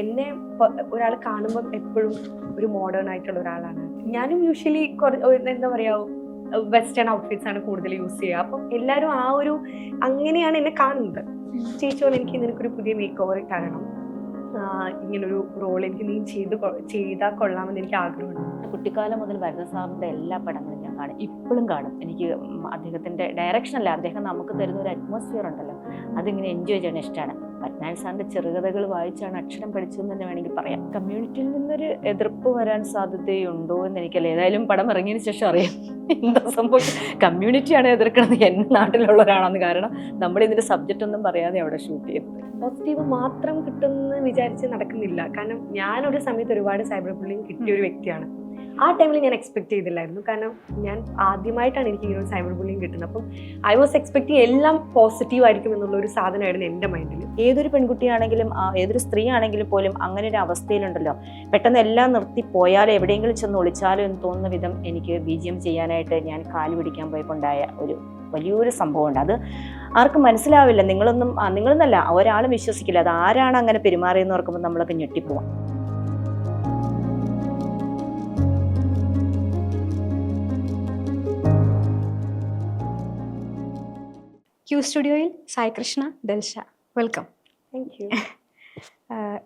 എന്നെ ഒരാൾ കാണുമ്പോൾ എപ്പോഴും ഒരു മോഡേൺ ആയിട്ടുള്ള ഒരാളാണ്. ഞാനും യൂഷ്വലി എന്താ പറയാ വെസ്റ്റേൺ ഔട്ട്ഫിറ്റ്സ് ആണ് കൂടുതൽ യൂസ് ചെയ്യുക. അപ്പം എല്ലാവരും ആ ഒരു അങ്ങനെയാണ് എന്നെ കാണുന്നത്. ചേച്ചി എനിക്ക് നിനക്കൊരു പുതിയ മേക്ക് ഓവർ തരണം ഇങ്ങനൊരു റോൾ എനിക്ക് നീ ചെയ്ത് ചെയ്താൽ കൊള്ളാമെന്ന് എനിക്ക് ആഗ്രഹമുണ്ട്. കുട്ടിക്കാലം മുതൽ ഭരത സാറിന്റെ എല്ലാ പടങ്ങളും ഞാൻ കാണും. ഇപ്പോഴും കാണും. എനിക്ക് അദ്ദേഹത്തിന്റെ ഡയറക്ഷൻ അല്ല. അദ്ദേഹം നമുക്ക് തരുന്ന ഒരു അറ്റ്മോസ്ഫിയർ ഉണ്ടല്ലോ. അതിങ്ങനെ എൻജോയ് ചെയ്യാൻ ഇഷ്ടമാണ്. പത്മനാഭ സാറിന്റെ ചെറുകഥകൾ വായിച്ചാണ് അക്ഷരം പഠിച്ചതെന്ന് തന്നെ വേണമെങ്കിൽ പറയാം. കമ്മ്യൂണിറ്റിയിൽ നിന്നൊരു എതിർപ്പ് വരാൻ സാധ്യതയുണ്ടോ എന്ന് എനിക്കല്ല ഏതായാലും പടം ഇറങ്ങിയതിന് ശേഷം അറിയാം. എന്താ സംഭവം? കമ്മ്യൂണിറ്റിയാണ് എതിർക്കുന്നത് എന്റെ നാട്ടിലുള്ളവരാണെന്ന് കാരണം നമ്മൾ ഇതിന്റെ സബ്ജക്റ്റ് ഒന്നും പറയാതെ അവിടെ ഷൂട്ട് ചെയ്യുന്നത് പോസിറ്റീവ് മാത്രം കിട്ടുമെന്ന് വിചാരിച്ച് നടക്കുന്നില്ല. കാരണം ഞാനൊരു സമയത്ത് ഒരുപാട് സൈബർ ബുള്ളിങ് കിട്ടിയ ഒരു വ്യക്തിയാണ്. ആ ടൈമിൽ ഞാൻ എക്സ്പെക്ട് ചെയ്തില്ലായിരുന്നു. കാരണം ഞാൻ ആദ്യമായിട്ടാണ് എനിക്ക് ഇങ്ങനെ സൈബർ ബുള്ളിങ് കിട്ടുന്നത്. അപ്പം ഐ വാസ് എക്സ്പെക്ടിങ് എല്ലാം പോസിറ്റീവ് ആയിരിക്കും എന്നുള്ള ഒരു സാധനമായിരുന്നു എന്റെ മൈൻഡിൽ ഏതൊരു പെൺകുട്ടിയാണെങ്കിലും ഏതൊരു സ്ത്രീ ആണെങ്കിലും പോലും അങ്ങനെ ഒരു അവസ്ഥയിലുണ്ടല്ലോ. പെട്ടെന്ന് എല്ലാം നിർത്തി പോയാലോ എവിടെയെങ്കിലും ചെന്ന് ഒളിച്ചാലോ എന്ന് തോന്നുന്ന വിധം എനിക്ക് ബി ജി എം ചെയ്യാനായിട്ട് ഞാൻ കാൽ പിടിക്കാൻ പോയിക്കൊണ്ടായ ഒരു വലിയൊരു സംഭവമുണ്ട്. അത് ആർക്കും മനസ്സിലാവില്ല. നിങ്ങളൊന്നും നിങ്ങളൊന്നല്ല ഒരാളും വിശ്വസിക്കില്ല. അത് ആരാണ് അങ്ങനെ പെരുമാറിയെന്ന് ഓർക്കുമ്പോൾ നമ്മളൊക്കെ ഞെട്ടിപ്പോവാം. ക്യൂ സ്റ്റുഡിയോയിൽ Sai Krishna Dalsha welcome thank you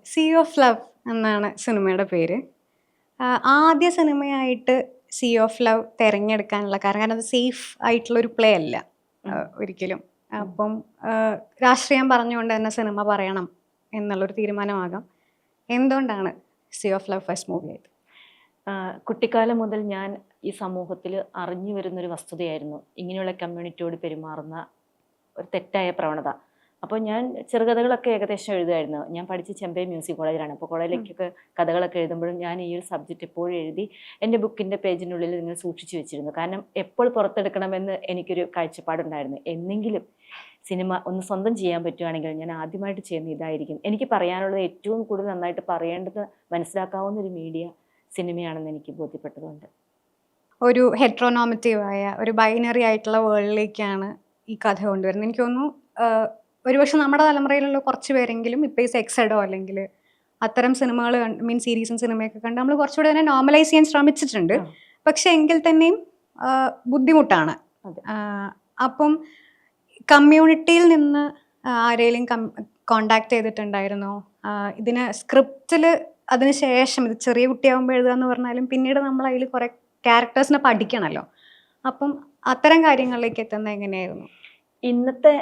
sea of love എന്നാണ് സിനിമയുടെ പേര്. ആഹ് ആദ്യ സിനിമയായിട്ട് സി ഓഫ് ലവ് തിരഞ്ഞെടുക്കാനുള്ള കാരണം കാരണം അത് സേഫ് ആയിട്ടുള്ള ഒരു പ്ലേ അല്ല ഒരിക്കലും. അപ്പം ആഹ് രാഷ്ട്രീയം പറഞ്ഞുകൊണ്ട് തന്നെ സിനിമ പറയണം എന്നുള്ളൊരു തീരുമാനമാകാം. എന്തുകൊണ്ടാണ് sea of love first movie ആയത്? കുട്ടിക്കാലം മുതൽ ഞാൻ ഈ സമൂഹത്തിൽ അറിഞ്ഞു വരുന്നൊരു വസ്തുതയായിരുന്നു ഇങ്ങനെയുള്ള കമ്മ്യൂണിറ്റിയോട് പെരുമാറുന്ന ഒരു തെറ്റായ പ്രവണത. അപ്പോൾ ഞാൻ ചെറുകഥകളൊക്കെ ഏകദേശം എഴുതുമായിരുന്നു. ഞാൻ പഠിച്ച ചെമ്പൈ മ്യൂസിക് കോളേജിലാണ്. അപ്പോൾ കോളേജിലേക്കൊക്കെ കഥകളൊക്കെ എഴുതുമ്പോഴും ഞാൻ ഈ ഒരു സബ്ജക്റ്റ് എപ്പോഴും എഴുതി എന്റെ ബുക്കിന്റെ പേജിനുള്ളിൽ നിങ്ങൾ സൂക്ഷിച്ചു വെച്ചിരുന്നു. കാരണം എപ്പോൾ പുറത്തെടുക്കണമെന്ന് എനിക്കൊരു കാഴ്ചപ്പാടുണ്ടായിരുന്നു. എന്നെങ്കിലും സിനിമ ഒന്ന് സ്വന്തം ചെയ്യാൻ പറ്റുവാണെങ്കിൽ ഞാൻ ആദ്യമായിട്ട് ചെയ്യുന്ന ഇതായിരിക്കും. എനിക്ക് പറയാനുള്ളത് ഏറ്റവും കൂടുതൽ നന്നായിട്ട് പറയേണ്ടത് മനസ്സിലാക്കാവുന്ന ഒരു മീഡിയ സിനിമയാണെന്ന് എനിക്ക് ബോധ്യപ്പെട്ടതുകൊണ്ട്. ഒരു ഹെട്രോനോമറ്റീവായ ഒരു ബൈനറി ആയിട്ടുള്ള വേൾഡിലേക്കാണ് ഈ കഥ കൊണ്ടുവരുന്നത്. എനിക്ക് തോന്നുന്നു ഒരുപക്ഷെ നമ്മുടെ തലമുറയിലുള്ള കുറച്ച് പേരെങ്കിലും ഇപ്പോൾ ഈ സെക്സഡോ അല്ലെങ്കിൽ അത്തരം സിനിമകൾ മീൻ സീരീസും സിനിമയൊക്കെ കണ്ട് നമ്മൾ കുറച്ചുകൂടെ തന്നെ നോർമലൈസ് ചെയ്യാൻ ശ്രമിച്ചിട്ടുണ്ട്. പക്ഷെ എങ്കിൽ തന്നെയും ബുദ്ധിമുട്ടാണ്. അപ്പം കമ്മ്യൂണിറ്റിയിൽ നിന്ന് ആരെങ്കിലും കോണ്ടാക്ട് ചെയ്തിട്ടുണ്ടായിരുന്നോ? ഇതിന് സ്ക്രിപ്റ്റിൽ അതിന് ശേഷം ഇത് ചെറിയ കുട്ടിയാകുമ്പോൾ എഴുതുക എന്ന് പറഞ്ഞാലും പിന്നീട് നമ്മൾ അതിൽ കുറെ ക്യാരക്ടേഴ്സിനെ പഠിക്കണമല്ലോ അപ്പം അത്തരം കാര്യങ്ങളിലേക്ക് എത്തുന്നത് എങ്ങനെയായിരുന്നു? ഇന്നത്തെ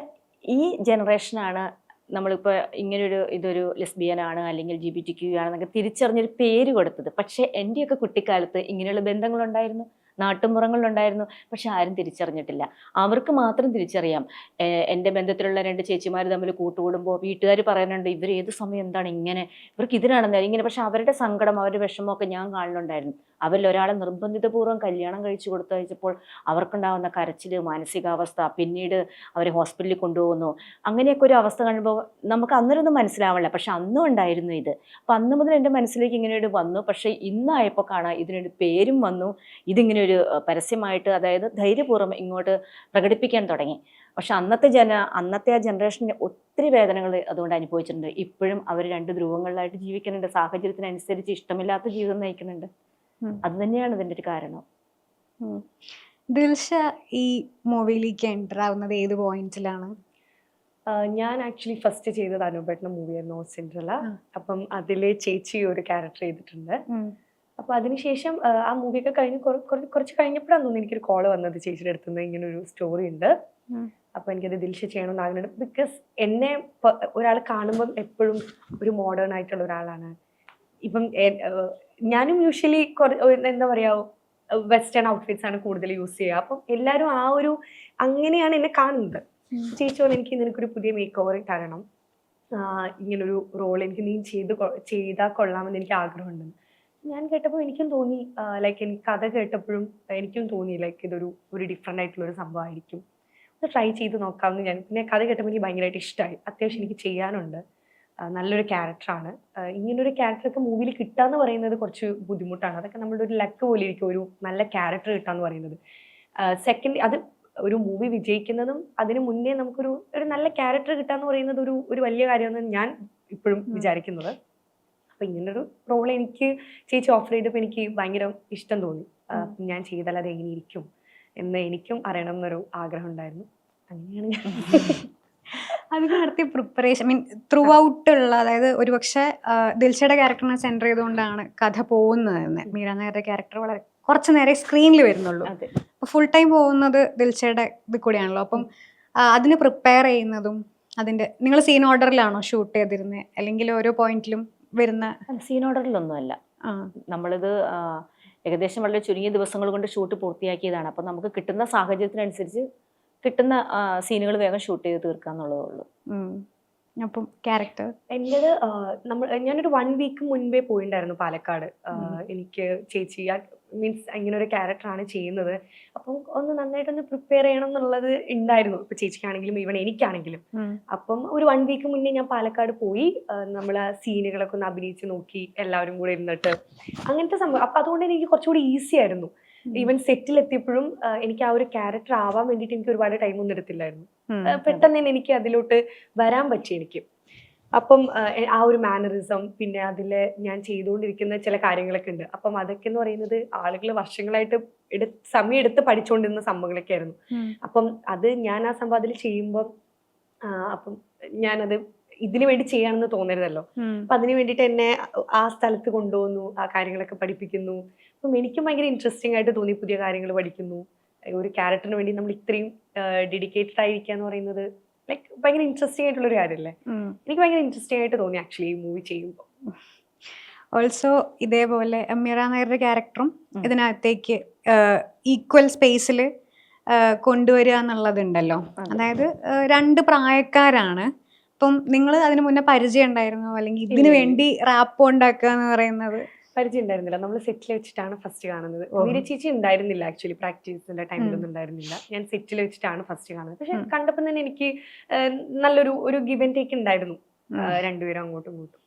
ഈ ജനറേഷനാണ് നമ്മളിപ്പോൾ ഇങ്ങനൊരു ഇതൊരു ലെസ്ബിയനാണ് അല്ലെങ്കിൽ ജി ബി ടി ക്യൂ ആണെന്നൊക്കെ തിരിച്ചറിഞ്ഞൊരു പേര് കൊടുത്തത്. പക്ഷേ എന്റെയൊക്കെ കുട്ടിക്കാലത്ത് ഇങ്ങനെയുള്ള ബന്ധങ്ങളുണ്ടായിരുന്നു നാട്ടുമ്പുറങ്ങളിലുണ്ടായിരുന്നു. പക്ഷെ ആരും തിരിച്ചറിഞ്ഞിട്ടില്ല. അവർക്ക് മാത്രം തിരിച്ചറിയാം. എന്റെ ബന്ധത്തിലുള്ള രണ്ട് ചേച്ചിമാർ തമ്മിൽ കൂട്ടുകൂടുമ്പോൾ വീട്ടുകാർ പറയുന്നുണ്ട് ഇവർ ഏത് സമയം എന്താണ് ഇങ്ങനെ? ഇവർക്ക് ഇതിനാണെന്ന് ഇങ്ങനെ. പക്ഷെ അവരുടെ സങ്കടം അവരുടെ വിഷമമൊക്കെ ഞാൻ കാണുന്നുണ്ടായിരുന്നു അവരിൽ ഒരാളെ നിർബന്ധിതപൂർവം കല്യാണം കഴിച്ചു കൊടുത്തയച്ചപ്പോൾ അവർക്കുണ്ടാകുന്ന കരച്ചിൽ മാനസികാവസ്ഥ പിന്നീട് അവരെ ഹോസ്പിറ്റലിൽ കൊണ്ടുപോകുന്നു. അങ്ങനെയൊക്കെ ഒരു അവസ്ഥ കാണുമ്പോൾ നമുക്ക് അന്നേരമൊന്നും മനസ്സിലാവില്ല പക്ഷെ അന്നും ഉണ്ടായിരുന്നു ഇത്. അപ്പം അന്ന് മുതൽ എന്റെ മനസ്സിലേക്ക് ഇങ്ങനെ ഒരു വന്നു. പക്ഷേ ഇന്നായപ്പോൾ കാണാം ഇതിനൊരു പേരും വന്നു. ഇതിങ്ങനെ ഒരു പരസ്യമായിട്ട് അതായത് ധൈര്യപൂർവം ഇങ്ങോട്ട് പ്രകടിപ്പിക്കാൻ തുടങ്ങി. പക്ഷെ അന്നത്തെ ജന അന്നത്തെ ആ ജനറേഷന്റെ ഒത്തിരി വേദനകൾ അതുകൊണ്ട് അനുഭവിച്ചിട്ടുണ്ട്. ഇപ്പോഴും അവർ രണ്ട് ധ്രുവങ്ങളിലായിട്ട് ജീവിക്കുന്നുണ്ട്. സാഹചര്യത്തിനനുസരിച്ച് ഇഷ്ടമില്ലാത്ത ജീവിതം നയിക്കുന്നുണ്ട്. അത് തന്നെയാണ് ഇതിന്റെ ഒരു കാരണം. ദിൽഷ ഈ മൂവിയിലേക്ക് എന്റർ ആവുന്നത് ഏത് പോയിന്റിലാണ്? ഞാൻ ആക്ച്വലി ഫസ്റ്റ് ചെയ്തത് അനുപേട്ടന മൂവിയായിരുന്നു സിൻഡ്രല. അപ്പം അതിലെ ചേച്ചി ഒരു ക്യാരക്ടർ ചെയ്തിട്ടുണ്ട്. അപ്പൊ അതിനുശേഷം ആ, ആ മൂവിയൊക്കെ കഴിഞ്ഞ് കുറ- കുറ- കുറച്ച് കഴിഞ്ഞപ്പോഴാണ് തോന്നുന്നു എനിക്കൊരു കോൾ വന്നത് ചേച്ചിയുടെ അടുത്ത് നിന്ന് ഇങ്ങനെ ഒരു സ്റ്റോറി ഉണ്ട് അപ്പൊ എനിക്ക് എനിക്കത് ദിൽഷ ചെയ്യണമെന്ന് ആഗ്രഹമുണ്ട്. ബിക്കോസ് എന്നെ ഒരാൾ കാണുമ്പോൾ എപ്പോഴും ഒരു മോഡേൺ ആയിട്ടുള്ള ഒരാളാണ്. ഇപ്പം ഞാനും യൂഷ്വലി എന്താ പറയാ വെസ്റ്റേൺ ഔട്ട്ഫിറ്റ്സ് ആണ് കൂടുതൽ യൂസ് ചെയ്യുക. അപ്പം എല്ലാവരും ആ ഒരു അങ്ങനെയാണ് എന്നെ കാണുന്നത്. ചേച്ചി എനിക്ക് നിനക്കൊരു പുതിയ മേക്ക് ഓവർ തരണം ഇങ്ങനൊരു റോൾ എനിക്ക് നീ ചെയ്ത് ചെയ്താൽ കൊള്ളാമെന്ന് എനിക്ക് ആഗ്രഹമുണ്ട്. ഞാൻ കേട്ടപ്പോൾ എനിക്കും തോന്നി ലൈക്ക് എനിക്ക് കഥ കേട്ടപ്പോഴും എനിക്കും തോന്നി ലൈക്ക് ഇതൊരു ഒരു ഡിഫറെന്റ് ആയിട്ടുള്ള ഒരു സംഭവമായിരിക്കും. ഒന്ന് ട്രൈ ചെയ്ത് നോക്കാമെന്ന് ഞാൻ പിന്നെ കഥ കേട്ടപ്പോൾ എനിക്ക് ഭയങ്കരമായിട്ട് ഇഷ്ടമായി അത്യാവശ്യം എനിക്ക് ചെയ്യാനുണ്ട്. നല്ലൊരു ക്യാരക്ടറാണ്. ഇങ്ങനൊരു ക്യാരക്ടറൊക്കെ മൂവിയിൽ കിട്ടുക എന്ന് പറയുന്നത് കുറച്ച് ബുദ്ധിമുട്ടാണ്. അതൊക്കെ നമ്മളുടെ ഒരു ലക്ക് പോലെ ഇരിക്കും ഒരു നല്ല ക്യാരക്ടർ കിട്ടുക എന്ന് പറയുന്നത് സെക്കൻഡ് അത് ഒരു മൂവി വിജയിക്കുന്നതും അതിന് മുന്നേ നമുക്കൊരു ഒരു നല്ല ക്യാരക്ടർ കിട്ടുക എന്ന് പറയുന്നത് ഒരു ഒരു വലിയ കാര്യമെന്ന് ഞാൻ ഇപ്പോഴും. വിചാരിക്കുന്നത്. അപ്പൊ ഇങ്ങനൊരു റോൾ എനിക്ക് ചേച്ചി ഓഫർ ചെയ്തപ്പോൾ എനിക്ക് ഭയങ്കര ഇഷ്ടം തോന്നി. ഞാൻ ചെയ്താൽ അത് എങ്ങനെ ഇരിക്കും എന്ന് എനിക്കും അറിയണം എന്നൊരു ആഗ്രഹം ഉണ്ടായിരുന്നു. അങ്ങനെയാണ് ഞാൻ അതിന് നടത്തിയ പ്രിപ്പറേഷൻ മീൻ ത്രൂ ഔട്ട് ഉള്ള അതായത് ഒരുപക്ഷെ ദിൽഷയുടെ ക്യാരക്ടറിനെ സെന്റർ ചെയ്തുകൊണ്ടാണ് കഥ പോകുന്നത് തന്നെ മീര നായരുടെ ക്യാരക്ടർ വളരെ കുറച്ച് നേരെ സ്ക്രീനിൽ വരുന്നുള്ളൂ. അതെ. അപ്പോൾ ഫുൾ ടൈം പോകുന്നത് ദിൽഷയുടെ ഇത് കൂടിയാണല്ലോ. അപ്പം അതിന് പ്രിപ്പയർ ചെയ്യുന്നതും അതിന്റെ നിങ്ങൾ സീൻ ഓർഡറിലാണോ ഷൂട്ട് ചെയ്തിരുന്നത് അല്ലെങ്കിൽ ഓരോ പോയിന്റിലും വരുന്ന സീൻ ഓർഡറിലൊന്നുമല്ല നമ്മളിത് ഏകദേശം വളരെ ചുരുങ്ങിയ ദിവസങ്ങൾ കൊണ്ട് ഷൂട്ട് പൂർത്തിയാക്കിയതാണ്. അപ്പം നമുക്ക് കിട്ടുന്ന സാഹചര്യത്തിനനുസരിച്ച് കിട്ടുന്ന സീനുകൾ വേഗം ഷൂട്ട് ചെയ്ത് തീർക്കാന്നുള്ളതേ ഉള്ളൂ. അപ്പം ക്യാരക്ടർ? എന്റെത് നമ്മൾ ഞാനൊരു വൺ വീക്ക് മുൻപേ പോയിണ്ടായിരുന്നു പാലക്കാട്. എനിക്ക് ചേച്ചി മീൻസ് ഇങ്ങനെ ഒരു ക്യാരക്ടറാണ് ചെയ്യുന്നത്. അപ്പം ഒന്ന് നന്നായിട്ടൊന്ന് പ്രിപ്പയർ ചെയ്യണം എന്നുള്ളത് ഉണ്ടായിരുന്നു ഇപ്പൊ ചേച്ചിക്കാണെങ്കിലും ഈവൺ എനിക്കാണെങ്കിലും. അപ്പം ഒരു വൺ വീക്ക് മുന്നേ ഞാൻ പാലക്കാട് പോയി നമ്മൾ ആ സീനുകളൊക്കെ ഒന്ന് അഭിനയിച്ച് നോക്കി എല്ലാവരും കൂടെ ഇരുന്നിട്ട് അങ്ങനത്തെ സംഭവം. അപ്പൊ അതുകൊണ്ട് എനിക്ക് കുറച്ചുകൂടി ഈസി ആയിരുന്നു. ഈവൻ സെറ്റിൽ എത്തിയപ്പോഴും എനിക്ക് ആ ഒരു ക്യാരക്ടർ ആവാൻ വേണ്ടിയിട്ട് എനിക്ക് ഒരുപാട് ടൈം ഒന്നും എടുത്തില്ലായിരുന്നു. പെട്ടെന്ന് തന്നെ എനിക്ക് അതിലോട്ട് വരാൻ പറ്റി എനിക്ക്. അപ്പം ആ, ഒരു മാനറിസം പിന്നെ അതിൽ ഞാൻ ചെയ്തുകൊണ്ടിരിക്കുന്ന ചില കാര്യങ്ങളൊക്കെ ഉണ്ട്. അപ്പം അതൊക്കെ എന്ന് പറയുന്നത് ആളുകൾ വർഷങ്ങളായിട്ട് എടു സമയം എടുത്ത് പഠിച്ചുകൊണ്ടിരുന്ന സംഭവങ്ങളൊക്കെ ആയിരുന്നു. അപ്പം അത് ഞാൻ ആ സംഭവം അതിൽ ചെയ്യുമ്പം അപ്പം ഞാനത് ഇതിനു വേണ്ടി ചെയ്യാണെന്ന് തോന്നരുതല്ലോ. അപ്പൊ അതിനു വേണ്ടിട്ട് എന്നെ ആ സ്ഥലത്ത് കൊണ്ടുപോകുന്നു ആ കാര്യങ്ങളൊക്കെ പഠിപ്പിക്കുന്നു. അപ്പം എനിക്കും ഭയങ്കര ഇൻട്രസ്റ്റിംഗ് ആയിട്ട് തോന്നി പുതിയ കാര്യങ്ങൾ പഠിക്കുന്നു. ഒരു ക്യാരക്ടറിന് വേണ്ടി നമ്മൾ ഇത്രയും ഡെഡിക്കേറ്റഡ് ആയിരിക്കുക എന്ന് പറയുന്നത് ലൈക്ക് ഭയങ്കര ഇൻട്രസ്റ്റിംഗ് ആയിട്ടുള്ള ഒരു കാര്യമല്ലേ എനിക്ക് ഭയങ്കര ഇൻട്രസ്റ്റിംഗ് ആയിട്ട് തോന്നി ആക്ച്വലി ഈ മൂവി ചെയ്യുമ്പോൾ ഓൾസോ ഇതേപോലെ അമീറ നായരുടെ ക്യാരക്ടറും. ഇതിനകത്തേക്ക് ഈക്വൽ സ്പേസിൽ കൊണ്ടുവരിക എന്നുള്ളതുണ്ടല്ലോ അതെ. അതായത് രണ്ട് പ്രായക്കാരാണ്. അപ്പം നിങ്ങൾ അതിനു മുന്നേ പരിചയം ഉണ്ടായിരുന്നോ? അല്ലെങ്കിൽ ഇതിനു വേണ്ടി റാപ്പ് ഉണ്ടാക്കുക എന്ന് പറയുന്നത്? പരിചയം ഉണ്ടായിരുന്നില്ല നമ്മൾ സെറ്റിൽ വെച്ചിട്ടാണ് ഫസ്റ്റ് കാണുന്നത്. മീര ചേച്ചി ഉണ്ടായിരുന്നില്ല ആക്ച്വലി പ്രാക്ടീസിന്റെ ടൈമിലൊന്നും ഉണ്ടായിരുന്നില്ല. ഞാൻ സെറ്റിൽ വെച്ചിട്ടാണ് ഫസ്റ്റ് കാണുന്നത്. പക്ഷെ. കണ്ടപ്പോൾ തന്നെ എനിക്ക് നല്ലൊരു ഒരു ഗിവൻ ആൻഡ് ടേക്ക് ഉണ്ടായിരുന്നു. രണ്ടുപേരും അങ്ങോട്ടും ഇങ്ങോട്ടും.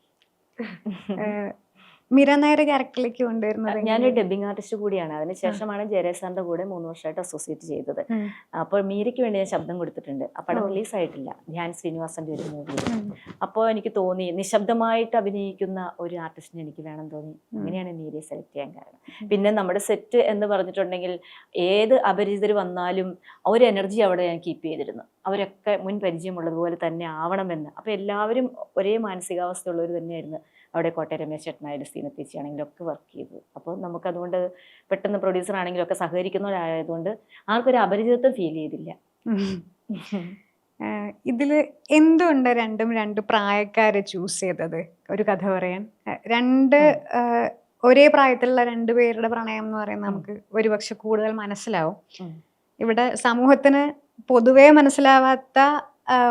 മീര ക്യാരക്ടറിലേക്ക് കൊണ്ടുവരുന്നത് ഞാനൊരു ഡബിങ് ആർട്ടിസ്റ്റ് കൂടിയാണ്. അതിനുശേഷമാണ് ജയരേസാറിന്റെ കൂടെ മൂന്ന് വർഷമായിട്ട് അസോസിയേറ്റ് ചെയ്തത്. അപ്പോൾ മീരയ്ക്ക് വേണ്ടി ഞാൻ ശബ്ദം കൊടുത്തിട്ടുണ്ട്. ആ പടം. റിലീസ് ആയിട്ടില്ല ധ്യാൻ ശ്രീനിവാസന്റെ ഒരു മൂവി. അപ്പോൾ എനിക്ക് തോന്നി നിശബ്ദമായിട്ട് അഭിനയിക്കുന്ന ഒരു ആർട്ടിസ്റ്റിനെ എനിക്ക് വേണം തോന്നി. അങ്ങനെയാണ് മീരയെ സെലക്ട് ചെയ്യാൻ കാരണം. പിന്നെ നമ്മുടെ സെറ്റ് എന്ന് പറഞ്ഞിട്ടുണ്ടെങ്കിൽ ഏത് അപരിചിതർ വന്നാലും ഒരു എനർജി അവിടെ ഞാൻ കീപ്പ് ചെയ്തിരുന്നു. അവരൊക്കെ മുൻ പരിചയമുള്ളതുപോലെ തന്നെ ആവണമെന്ന്. അപ്പോൾ എല്ലാവരും ഒരേ മാനസികാവസ്ഥ മാനസികാവസ്ഥയുള്ളവർ തന്നെയായിരുന്നു. അവിടെ കോട്ടയം രമേശ് ചേട്ടനായാലും സീനത്തേച്ചിയാണെങ്കിലും ഒക്കെ വർക്ക് ചെയ്തു. അപ്പോൾ നമുക്കതുകൊണ്ട് പെട്ടെന്ന് പ്രൊഡ്യൂസർ ആണെങ്കിലും ഒക്കെ സഹകരിക്കുന്നവരായതുകൊണ്ട് ആർക്കൊരു അപരിചിതത്വം ഫീൽ ചെയ്തില്ല. ഇതിൽ എന്തുകൊണ്ട് രണ്ടും രണ്ട് പ്രായക്കാരെ ചൂസ് ചെയ്തത്? ഒരു കഥ പറയാൻ. രണ്ട് ഒരേ പ്രായത്തിലുള്ള രണ്ട് പേരുടെ പ്രണയം എന്ന് പറയുന്നത് നമുക്ക് ഒരുപക്ഷെ കൂടുതൽ മനസ്സിലാവും. ഇവിടെ സമൂഹത്തിന് പൊതുവേ മനസ്സിലാവാത്ത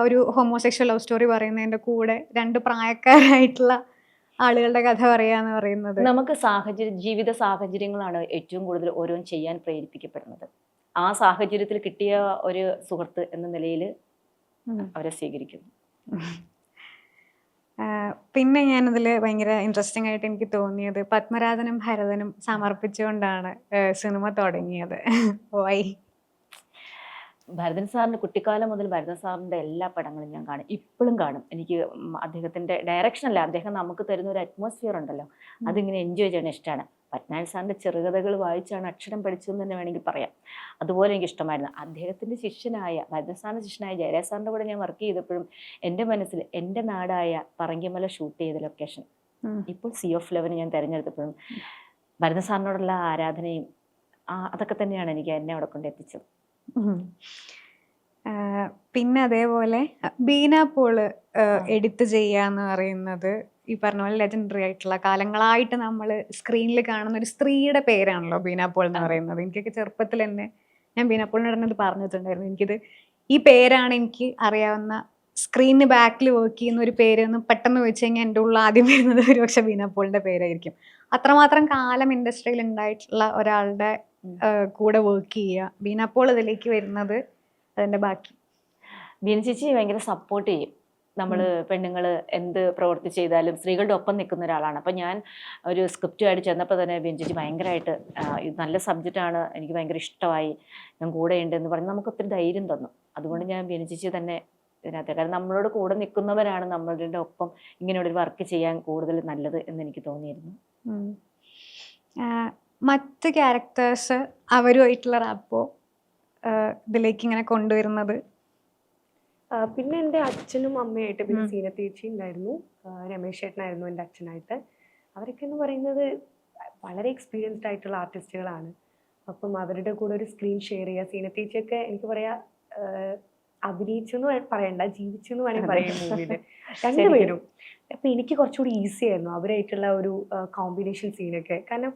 ഒരു ഹോമോസെക്ഷൽ ലവ് സ്റ്റോറി പറയുന്നതിന്റെ കൂടെ രണ്ട് പ്രായക്കാരായിട്ടുള്ള ആളുകളുടെ കഥ പറയാന്ന് പറയുന്നത്. നമുക്ക് സാഹചര്യ ജീവിത സാഹചര്യങ്ങളാണ് ഏറ്റവും കൂടുതൽ ഓരോന്നും ചെയ്യാൻ പ്രേരിപ്പിക്കപ്പെടുന്നത്. ആ സാഹചര്യത്തിൽ കിട്ടിയ ഒരു സുഹൃത്ത് എന്ന നിലയിൽ അവരെ സ്വീകരിക്കുന്നു. പിന്നെ ഞാനതിൽ ഭയങ്കര ഇൻട്രസ്റ്റിംഗ് ആയിട്ട് എനിക്ക് തോന്നിയത് പത്മരാജനും ഭരതനും സമർപ്പിച്ചുകൊണ്ടാണ് സിനിമ തുടങ്ങിയത്. വൈ ഭരതൻ സാറിന്റെ കുട്ടിക്കാലം മുതൽ ഭരതൻ സാറിന്റെ എല്ലാ പടങ്ങളും ഞാൻ കാണും. ഇപ്പോഴും കാണും. എനിക്ക് അദ്ദേഹത്തിന്റെ അല്ല. അദ്ദേഹം നമുക്ക് തരുന്ന ഒരു അറ്റ്മോസ്ഫിയർ ഉണ്ടല്ലോ. അതിങ്ങനെ എൻജോയ് ചെയ്യണ ഇഷ്ടമാണ് പത്മനാഭൻ സാറിന്റെ ചെറുകഥകൾ വായിച്ചാണ് അക്ഷരം പഠിച്ചതെന്ന് തന്നെ വേണമെങ്കിൽ പറയാം. അതുപോലെ എനിക്ക് ഇഷ്ടമായിരുന്നു. അദ്ദേഹത്തിന്റെ ശിഷ്യനായ ഭരതൻ സാറിന്റെ ശിഷ്യനായ ജയരാജ് സാറിന്റെ കൂടെ ഞാൻ വർക്ക് ചെയ്തപ്പോഴും എന്റെ മനസ്സിൽ എന്റെ നാടായ പറങ്കിമല ഷൂട്ട് ചെയ്ത ലൊക്കേഷൻ. ഇപ്പോൾ സി ഓഫ് ലെവൻ ഞാൻ തിരഞ്ഞെടുത്തപ്പോഴും ഭരതൻ സാറിനോടുള്ള ആരാധനയും അതൊക്കെ തന്നെയാണ് എനിക്ക് എന്നെ അവിടെ കൊണ്ട് എത്തിച്ചത്. പിന്നെ അതേപോലെ ബീന പോൾ എഡിറ്റ് ചെയ്യുക എന്ന് പറയുന്നത് ഈ പറഞ്ഞ പോലെ ലെജൻഡറി ആയിട്ടുള്ള കാലങ്ങളായിട്ട് നമ്മൾ സ്ക്രീനിൽ കാണുന്ന ഒരു സ്ത്രീയുടെ പേരാണല്ലോ ബീന പോൾ എന്ന് പറയുന്നത്. എനിക്കൊക്കെ ചെറുപ്പത്തിൽ തന്നെ ഞാൻ ബീന പോളിന് തന്നെ ഇത് പറഞ്ഞിട്ടുണ്ടായിരുന്നു. എനിക്കിത് ഈ പേരാണ് എനിക്ക് അറിയാവുന്ന സ്ക്രീനിന് ബാക്കിൽ വർക്ക് ചെയ്യുന്ന ഒരു പേര് എന്ന് പെട്ടെന്ന് ചോദിച്ചു കഴിഞ്ഞാൽ എന്റെ ഉള്ളിൽ ആദ്യം വരുന്നത് ഒരുപക്ഷെ ബീന പോളിന്റെ പേരായിരിക്കും. അത്രമാത്രം കാലം ഇൻഡസ്ട്രിയിൽ ഉണ്ടായിട്ടുള്ള ഒരാളുടെ കൂടെ വർക്ക് ചെയ്യുക ബീന പോൾ ഇതിലേക്ക് വരുന്നത് അതിന്റെ ബാക്കി. ബീന ചേച്ചി ഭയങ്കര സപ്പോർട്ട് ചെയ്യും. നമ്മൾ പെണ്ണുങ്ങൾ എന്ത് പ്രവൃത്തി ചെയ്താലും സ്ത്രീകളുടെ ഒപ്പം നിൽക്കുന്ന ഒരാളാണ്. അപ്പം ഞാൻ ഒരു സ്ക്രിപ്റ്റുമായിട്ട് ചെന്നപ്പോൾ തന്നെ ബീന ചേച്ചി ഭയങ്കരമായിട്ട് ഇത് നല്ല സബ്ജക്റ്റാണ് എനിക്ക് ഭയങ്കര ഇഷ്ടമായി ഞാൻ കൂടെ ഉണ്ട് എന്ന് പറഞ്ഞ് നമുക്ക് ഒത്തിരി ധൈര്യം തന്നു. അതുകൊണ്ട് ഞാൻ ബീന ചേച്ചി തന്നെ ഇതിനകത്ത് കാരണം നമ്മളോട് കൂടെ നിൽക്കുന്നവരാണ് നമ്മളുടെ ഒപ്പം ഇങ്ങനെയുള്ളൊരു ഒരു വർക്ക് ചെയ്യാൻ കൂടുതൽ നല്ലത് എന്ന് എനിക്ക് തോന്നിയിരുന്നു. മറ്റ് ക്യാരക്ടേഴ്സ് അവരുമായിട്ടുള്ള റാപ്പോ ഇതിലേക്ക് ഇങ്ങനെ കൊണ്ടുവരുന്നത്. ആ, പിന്നെ എന്റെ അച്ഛനും അമ്മയായിട്ട് പിന്നെ. സീന ചേച്ചി ഉണ്ടായിരുന്നു. ആ, രമേശ് ചേട്ടനായിരുന്നു എന്റെ അച്ഛനായിട്ട്. അവരൊക്കെ എന്ന് പറയുന്നത് വളരെ എക്സ്പീരിയൻസ്ഡ് ആയിട്ടുള്ള ആർട്ടിസ്റ്റുകളാണ് അപ്പം അവരുടെ കൂടെ ഒരു സ്ക്രീൻ ഷെയർ ചെയ്യുക സീന ചേച്ചിയൊക്കെ എനിക്ക് പറയാ അഭിനയിച്ചു എന്ന് പറയണ്ട ജീവിച്ചു എന്ന് വേണമെങ്കിൽ പറയാം മൂവിയിൽ രണ്ടുപേരും. അപ്പം എനിക്ക് കുറച്ചുകൂടി ഈസി ആയിരുന്നു അവരായിട്ടുള്ള ഒരു കോമ്പിനേഷൻ സീനൊക്കെ കാരണം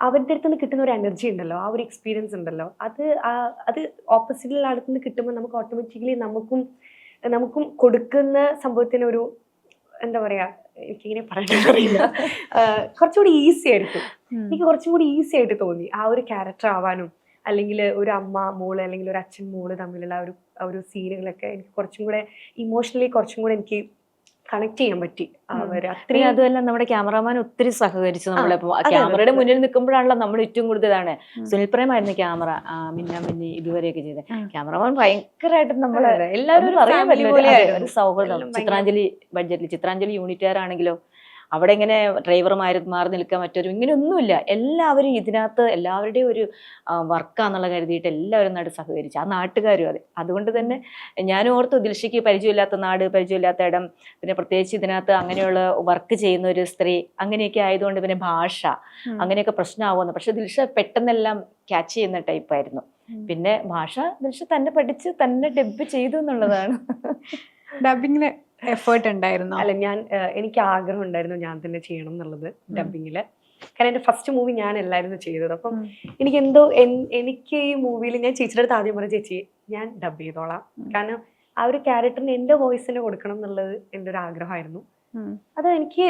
അവരുടെ അടുത്ത് നിന്ന് കിട്ടുന്ന ഒരു എനർജി ഉണ്ടല്ലോ ആ ഒരു എക്സ്പീരിയൻസ് ഉണ്ടല്ലോ. അത് അത് ഓപ്പോസിറ്റിലുള്ള അടുത്ത് നിന്ന് കിട്ടുമ്പോൾ നമുക്ക് ഓട്ടോമാറ്റിക്കലി നമുക്കും നമുക്കും കൊടുക്കുന്ന സംഭവത്തിന് ഒരു എന്താ പറയാ എനിക്കിങ്ങനെ പറയാൻ അറിയില്ല. കുറച്ചുകൂടി ഈസി ആയിരിക്കും എനിക്ക് കുറച്ചും കൂടി ഈസി ആയിട്ട് തോന്നി. ആ ഒരു ക്യാരക്ടർ ആവാനും അല്ലെങ്കിൽ ഒരു അമ്മ മോൾ അല്ലെങ്കിൽ ഒരു അച്ഛൻ മോൾ തമ്മിലുള്ള ഒരു ആ ഒരു സീനുകളൊക്കെ എനിക്ക് കുറച്ചും കൂടെ ഇമോഷണലി കുറച്ചും കൂടെ എനിക്ക് കണക്ട് ചെയ്യാൻ പറ്റി. പിന്നെ അത്രയും അതുമല്ല നമ്മുടെ ക്യാമറമാൻ ഒത്തിരി സഹകരിച്ചു അതെ. ക്യാമറയുടെ മുന്നിൽ നിൽക്കുമ്പോഴാണല്ലോ നമ്മൾ ഏറ്റവും കൂടുതൽ ഇതാണ് സുനിൽപ്രയമായിരുന്നു സുനിൽ പ്രേമായിരുന്നു ക്യാമറ. മിന്ന മിന്നി ഇതുവരെയൊക്കെ ചെയ്തത്. ക്യാമറമാൻ ഭയങ്കരമായിട്ട് നമ്മൾ എല്ലാവരും അറിയാൻ പറ്റില്ല. ഒരു സൗഹൃദം. ചിത്രാഞ്ജലി ബഡ്ജറ്റിൽ ചിത്രാഞ്ജലി യൂണിറ്റുകാരാണെങ്കിലോ അവിടെ ഇങ്ങനെ ഡ്രൈവർ മാറി മാറി നിൽക്കാൻ മറ്റൊരു ഇങ്ങനെയൊന്നുമില്ല. എല്ലാവരും ഇതിനകത്ത് എല്ലാവരുടെയും ഒരു വർക്കാന്നുള്ള കരുതിയിട്ട് എല്ലാവരും നാട് സഹകരിച്ചു. ആ നാട്ടുകാരും അതെ. അതുകൊണ്ട് തന്നെ ഞാനും ഓർത്തു ദിൽഷയ്ക്ക് പരിചയമില്ലാത്ത നാട് പരിചയമില്ലാത്ത ഇടം പിന്നെ പ്രത്യേകിച്ച് ഇതിനകത്ത് അങ്ങനെയുള്ള വർക്ക് ചെയ്യുന്ന ഒരു സ്ത്രീ അങ്ങനെയൊക്കെ ആയതുകൊണ്ട് പിന്നെ ഭാഷ. അങ്ങനെയൊക്കെ പ്രശ്നമാവുന്നു പക്ഷെ ദിൽഷ പെട്ടെന്നെല്ലാം ക്യാച്ച് ചെയ്യുന്ന ടൈപ്പായിരുന്നു ആയിരുന്നു. പിന്നെ ഭാഷ ദിൽഷ തന്നെ പഠിച്ച് തന്നെ ഡബ് ചെയ്തു എന്നുള്ളതാണ്. ഡബിങ്ങിന് എഫേർട്ട് ഉണ്ടായിരുന്നു? അല്ല ഞാൻ എനിക്ക് ആഗ്രഹം ഉണ്ടായിരുന്നു ഞാൻ തന്നെ ചെയ്യണം എന്നുള്ളത് ഡബിങ്ങിൽ കാരണം എന്റെ ഫസ്റ്റ് മൂവി ഞാൻ അല്ലായിരുന്നു ചെയ്തത്. അപ്പം എനിക്ക് എന്തോ എനിക്ക് ഈ മൂവിയിൽ ഞാൻ ചേച്ചിയുടെ അടുത്ത് ആദ്യം പറഞ്ഞ ചേച്ചി ഞാൻ ഡബ് ചെയ്തോളാം. കാരണം ആ ഒരു ക്യാരക്ടറിന് എന്റെ വോയിസിനെ കൊടുക്കണം എന്നുള്ളത് എന്റെ ഒരു ആഗ്രഹമായിരുന്നു. അത് എനിക്ക്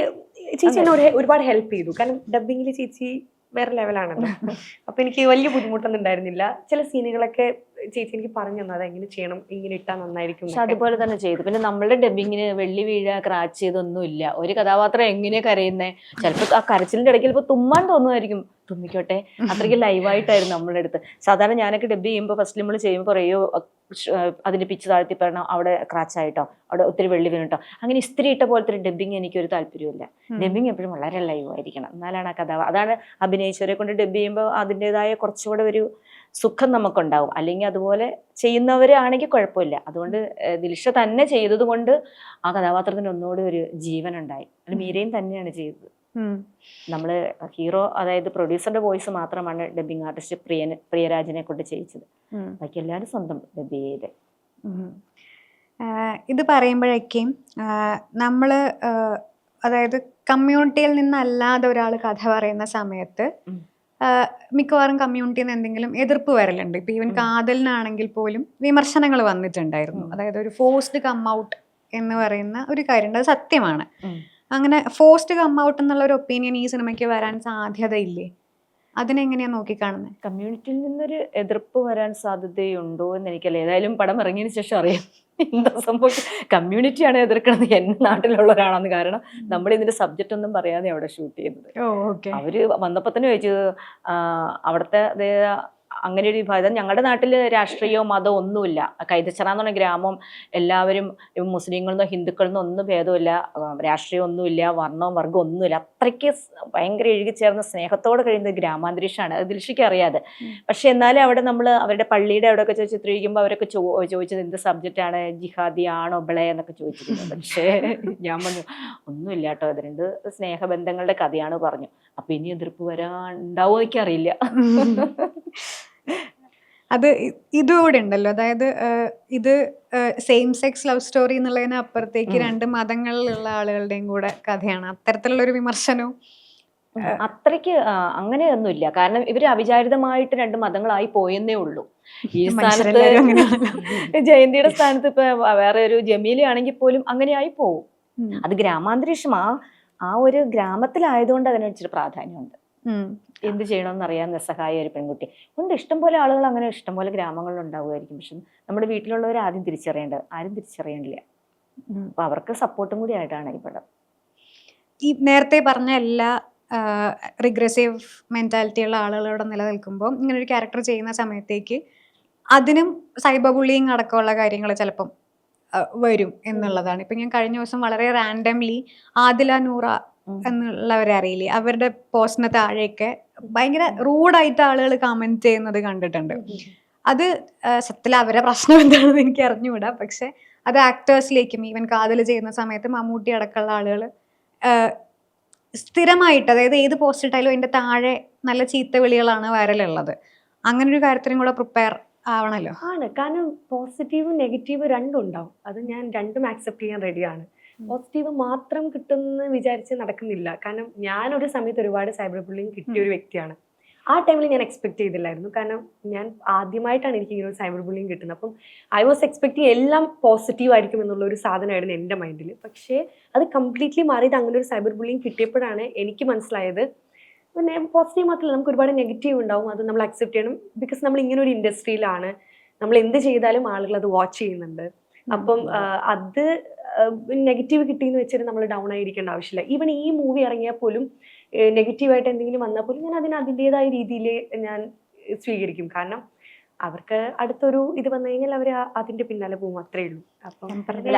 ചേച്ചി എന്നെ ഒരുപാട് ഹെൽപ്പ് ചെയ്തു. കാരണം ഡബിങ്ങിൽ ചേച്ചി വേറെ ലെവലാണല്ലോ അപ്പൊ എനിക്ക് വലിയ ബുദ്ധിമുട്ടൊന്നും ഉണ്ടായിരുന്നില്ല. ചില സീനുകളൊക്കെ ചേച്ചി എനിക്ക് പറഞ്ഞു തന്നെ. അതെങ്ങനെ എങ്ങനെ ചെയ്യണം? ഇങ്ങനെ ഇട്ടാൽ നന്നായിരിക്കും പക്ഷെ. അതുപോലെ തന്നെ ചെയ്തു. പിന്നെ നമ്മളുടെ ഡബിങ്ങിന് വെള്ളി വീഴ ക്രാച്ച് ചെയ്തൊന്നും ഇല്ല. ഒരു കഥാപാത്രം എങ്ങനെയാ കരയുന്നേ? ചിലപ്പോൾ ആ കരച്ചിലിന്റെ ഇടയ്ക്ക് ചിലപ്പോൾ തുമ്മാൻ തോന്നുമായിരിക്കും. തുമ്മിക്കോട്ടെ. അത്രയ്ക്ക് ലൈവായിട്ടായിരുന്നു നമ്മളുടെ അടുത്ത്. സാധാരണ ഞാനൊക്കെ ഡബ് ചെയ്യുമ്പോൾ ഫസ്റ്റ് നമ്മൾ ചെയ്യുമ്പോൾ പറയോ അതിന്റെ പിച്ച് താഴ്ത്തി പറയണം അവിടെ ക്രാച്ചായിട്ടോ അവിടെ ഒത്തിരി വെള്ളി വീണിട്ടോ. അങ്ങനെ ഇസ്തിരി ഇട്ട പോലത്തെ ഒരു ഡബിങ് എനിക്കൊരു താല്പര്യമില്ല. ഡബിങ് എപ്പോഴും വളരെ ലൈവ് ആയിരിക്കണം. എന്നാലാണ് ആ കഥ അതാണ് അഭിനയിച്ചവരെ കൊണ്ട് ഡബ് ചെയ്യുമ്പോൾ അതിന്റെതായ കുറച്ചുകൂടെ ഒരു സുഖം നമുക്കുണ്ടാവും. അല്ലെങ്കിൽ അതുപോലെ ചെയ്യുന്നവരാണെങ്കിൽ കുഴപ്പമില്ല. അതുകൊണ്ട് ദിലിഷ ദിൽഷ തന്നെ ചെയ്തത് കൊണ്ട് ആ കഥാപാത്രത്തിന് ഒന്നുകൂടി ഒരു ജീവനുണ്ടായി. അത് മീരയും തന്നെയാണ് ചെയ്തത്. നമ്മൾ ഹീറോ അതായത് പ്രൊഡ്യൂസറുടെ വോയിസ് മാത്രമാണ് ഡബിങ് ആർട്ടിസ്റ്റ് പ്രിയന് പ്രിയരാജനെ കൊണ്ട് ചെയ്യിച്ചത്. ബാക്കി എല്ലാവരും സ്വന്തം ഡബ് ചെയ്ത്. ഇത് പറയുമ്പോഴേക്കും നമ്മൾ അതായത് കമ്മ്യൂണിറ്റിയിൽ നിന്നല്ലാതെ ഒരാൾ കഥ പറയുന്ന സമയത്ത് മിക്കവാറും കമ്മ്യൂണിറ്റിയിൽ നിന്ന് എന്തെങ്കിലും എതിർപ്പ് വരലുണ്ട്. ഇപ്പൊ ഈവൻ. കാതലിനാണെങ്കിൽ പോലും വിമർശനങ്ങൾ വന്നിട്ടുണ്ടായിരുന്നു. അതായത് ഒരു ഫോഴ്സ്ഡ് കം ഔട്ട് എന്ന് പറയുന്ന ഒരു കാര്യമുണ്ട്. അത് സത്യമാണ്. അങ്ങനെ ഫോസ്റ്റ് കം ഔട്ട് എന്നുള്ള ഒരു ഒപ്പീനിയൻ ഈ സിനിമയ്ക്ക് വരാൻ സാധ്യതയില്ലേ? അതിനെങ്ങനെയാ നോക്കിക്കാണുന്നത് കമ്മ്യൂണിറ്റിയിൽ നിന്നൊരു എതിർപ്പ് വരാൻ സാധ്യതയുണ്ടോ എന്ന് എനിക്കല്ല ഏതായാലും പടം ഇറങ്ങിയതിന് ശേഷം അറിയാം. എന്താ സംഭവിക്കും കമ്മ്യൂണിറ്റിയാണ് എതിർക്കുന്നത് എന്റെ നാട്ടിലുള്ള ഒരാളാണ് കാരണം നമ്മൾ ഇതിന്റെ സബ്ജക്റ്റ് ഒന്നും പറയാതെ അവിടെ ഷൂട്ട് ചെയ്യുന്നത്. അവർ വന്നപ്പോ തന്നെ ചോദിച്ചത് അവിടുത്തെ അങ്ങനെ ഒരു വിഭാഗം. ഞങ്ങളുടെ നാട്ടിൽ രാഷ്ട്രീയമോ മതമോ ഒന്നുമില്ല. കൈതച്ചറ എന്ന് പറഞ്ഞ ഗ്രാമം എല്ലാവരും മുസ്ലിങ്ങളിൽ നിന്നോ ഹിന്ദുക്കളിൽ നിന്നോ ഒന്നും ഭേദമില്ല. രാഷ്ട്രീയം ഒന്നുമില്ല വർണവും വർഗവും ഒന്നുമില്ല. അത്രയ്ക്ക് ഭയങ്കര ഭയങ്കര ചേർന്ന സ്നേഹത്തോടെ കഴിയുന്ന ഗ്രാമാന്തരീക്ഷമാണ്. അത് ദിൽഷിക്ക് അറിയാതെ. പക്ഷേ എന്നാലും അവിടെ നമ്മൾ അവരുടെ പള്ളിയുടെ അവിടെയൊക്കെ ചോദിച്ച് ചിത്രീകരിക്കുമ്പോൾ അവരൊക്കെ ചോ ചോദിച്ചത് എന്ത് സബ്ജക്റ്റാണ് ജിഹാദി ആണോ ബിളെ എന്നൊക്കെ ചോദിച്ചിരുന്നത് പക്ഷേ ഞാൻ പറഞ്ഞു ഒന്നുമില്ല കേട്ടോ. അത് രണ്ട് സ്നേഹബന്ധങ്ങളുടെ കഥയാണ് പറഞ്ഞു. അപ്പൊ ഇനി എതിർപ്പ് വരാൻ ഉണ്ടാവോ എനിക്കറിയില്ല. അത് ഇതുകൂടെ ഉണ്ടല്ലോ. അതായത് ഇത് സെയിം സെക്സ് ലവ് സ്റ്റോറി എന്നുള്ളതിന് അപ്പുറത്തേക്ക്. രണ്ട് മതങ്ങളിലുള്ള ആളുകളുടെയും കൂടെ കഥയാണ്. അത്തരത്തിലുള്ള ഒരു വിമർശനവും അത്രയ്ക്ക് അങ്ങനെയൊന്നുമില്ല. കാരണം ഇവർ അവിചാരിതമായിട്ട് രണ്ട് മതങ്ങളായി പോയെന്നേ ഉള്ളൂ. ഈ. സ്ഥാനത്ത് ജയന്തിയുടെ സ്ഥാനത്ത് ഇപ്പൊ വേറെ ഒരു ജമീലയാണെങ്കിൽ പോലും അങ്ങനെയായി ആയി പോവും അത് ഗ്രാമാന്തരീക്ഷം ആ ആ ഒരു ഗ്രാമത്തിലായതുകൊണ്ട് അതിനൊരു പ്രാധാന്യമുണ്ട്. എന്ത് ചെയ്യണമെന്ന് അറിയാൻ നിസ്സഹായ ഒരു പെൺകുട്ടി. ഉണ്ട് ഇഷ്ടംപോലെ ആളുകൾ അങ്ങനെ ഇഷ്ടംപോലെ ഗ്രാമങ്ങളിൽ ഉണ്ടാവുമായിരിക്കും. പക്ഷെ നമ്മുടെ വീട്ടിലുള്ളവർ ആദ്യം തിരിച്ചറിയേണ്ടത് ആരും തിരിച്ചറിയണില്ല അപ്പൊ അവർക്ക് സപ്പോർട്ടും കൂടി ആയിട്ടാണ് ഈ പടം. ഈ നേരത്തെ പറഞ്ഞ എല്ലാ റിഗ്രസീവ് മെന്റാലിറ്റി ഉള്ള ആളുകളോട് നിലനിൽക്കുമ്പോൾ ഇങ്ങനെ ഒരു ക്യാരക്ടർ ചെയ്യുന്ന സമയത്തേക്ക് അതിനും സൈബർ ബുള്ളിങ് അടക്കമുള്ള കാര്യങ്ങൾ ചിലപ്പം വരും എന്നുള്ളതാണ്. ഇപ്പൊ ഞാൻ കഴിഞ്ഞ ദിവസം വളരെ റാൻഡംലി ആദില നൂറ എന്നുള്ളവരെ അറിയില്ലേ? അവരുടെ പോസ്റ്റിന് താഴെയൊക്കെ ഭയങ്കര റൂഡായിട്ട് ആളുകൾ കമന്റ് ചെയ്യുന്നത് കണ്ടിട്ടുണ്ട്. അത് സത്യത്തിൽ അവരെ പ്രശ്നം എന്താണെന്ന് എനിക്ക് അറിഞ്ഞുകൂടാ. പക്ഷെ അത് ആക്ടേഴ്സിലേക്കും ഈവൻ കാതൽ ചെയ്യുന്ന സമയത്ത് മമ്മൂട്ടി അടക്കമുള്ള ആളുകൾ സ്ഥിരമായിട്ട് അതായത് ഏത് പോസ്റ്റ് ഇട്ടാലും അതിന്റെ താഴെ നല്ല ചീത്ത വിളികളാണ് വരലുള്ളത്. അങ്ങനെ ഒരു കാര്യത്തിനും കൂടെ പ്രിപ്പയർ ആവണല്ലോ. ആണ്. കാരണം പോസിറ്റീവും നെഗറ്റീവും രണ്ടും ഉണ്ടാവും അത് ഞാൻ രണ്ടും ആക്സെപ്റ്റ് ചെയ്യാൻ റെഡിയാണ് പോസിറ്റീവ് മാത്രം കിട്ടുമെന്ന് വിചാരിച്ച് നടക്കുന്നില്ല. കാരണം ഞാനൊരു സമയത്ത് ഒരുപാട് സൈബർ ബുള്ളിങ് കിട്ടിയ ഒരു വ്യക്തിയാണ്. ആ ടൈമിൽ ഞാൻ എക്സ്പെക്ട് ചെയ്തില്ലായിരുന്നു. കാരണം ഞാൻ ആദ്യമായിട്ടാണ് എനിക്ക് ഇങ്ങനെ ഒരു സൈബർ ബുള്ളിങ് കിട്ടുന്നത്. അപ്പം ഐ വാസ് എക്സ്പെക്ടിങ് എല്ലാം പോസിറ്റീവ് ആയിരിക്കും എന്നുള്ള ഒരു സാധനമായിരുന്നു എന്റെ മൈൻഡിൽ പക്ഷേ അത് കംപ്ലീറ്റ്ലി മാറിയത് അങ്ങനെ ഒരു സൈബർ ബുള്ളിങ് കിട്ടിയപ്പോഴാണ് എനിക്ക് മനസ്സിലായത് പിന്നെ പോസിറ്റീവ് മാത്രമല്ല നമുക്ക് ഒരുപാട് നെഗറ്റീവ് ഉണ്ടാവും അത് നമ്മൾ അക്സെപ്റ്റ് ചെയ്യണം. ബിക്കോസ് നമ്മൾ ഇങ്ങനെ ഒരു ഇൻഡസ്ട്രിയിലാണ് നമ്മൾ എന്ത് ചെയ്താലും ആളുകൾ അത് വാച്ച് ചെയ്യുന്നുണ്ട്. അപ്പം അത് നെഗറ്റീവ് കിട്ടിയെന്ന് വെച്ചിട്ട് നമ്മൾ ഡൗൺ ആയിരിക്കേണ്ട ആവശ്യമില്ല. ഈവൻ ഈ മൂവി ഇറങ്ങിയാൽ പോലും നെഗറ്റീവായിട്ട് എന്തെങ്കിലും വന്നാൽ പോലും ഞാൻ അതിന് അതിന്റെതായ രീതിയിൽ ഞാൻ സ്വീകരിക്കും. കാരണം അവർക്ക് അടുത്തൊരു ഇത് വന്നു കഴിഞ്ഞാൽ അവർ അതിന്റെ പിന്നാലെ പോകും അത്രേ ഉള്ളൂ. അപ്പം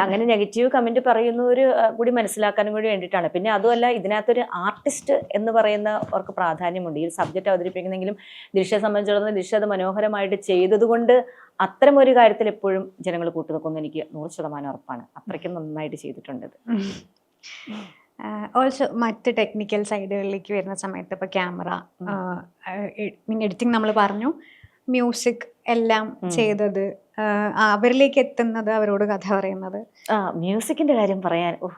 അങ്ങനെ നെഗറ്റീവ് കമന്റ് പറയുന്നവർ കൂടി മനസ്സിലാക്കാനും കൂടി വേണ്ടിയിട്ടാണ്. പിന്നെ അതുമല്ല ഇതിനകത്തൊരു ആർട്ടിസ്റ്റ് എന്ന് പറയുന്ന അവർക്ക് പ്രാധാന്യമുണ്ട്. ഈ സബ്ജക്റ്റ് അവതരിപ്പിക്കുന്നെങ്കിലും ദിശയെ സംബന്ധിച്ചിടത്തോളം ദിശ അത് മനോഹരമായിട്ട് ചെയ്തതുകൊണ്ട് അത്തരം ഒരു കാര്യത്തിൽ എപ്പോഴും ജനങ്ങൾ കൂട്ടുനിൽക്കുമെന്ന് എനിക്ക് നൂറ് ശതമാനം ഉറപ്പാണ്. അത്രയ്ക്കും നന്നായിട്ട് ചെയ്തിട്ടുണ്ട്. ഓൾസോ മറ്റ് ടെക്നിക്കൽ സൈഡുകളിലേക്ക് വരുന്ന സമയത്ത് ഇപ്പോൾ ക്യാമറ മീൻ എഡിറ്റിംഗ് നമ്മൾ പറഞ്ഞു. മ്യൂസിക് എല്ലാം. ചെയ്തത് അവരിലേക്ക് എത്തുന്നത് അവരോട് കഥ പറയുന്നത് ആ മ്യൂസിക്കിന്റെ കാര്യം പറയാൻ ഓ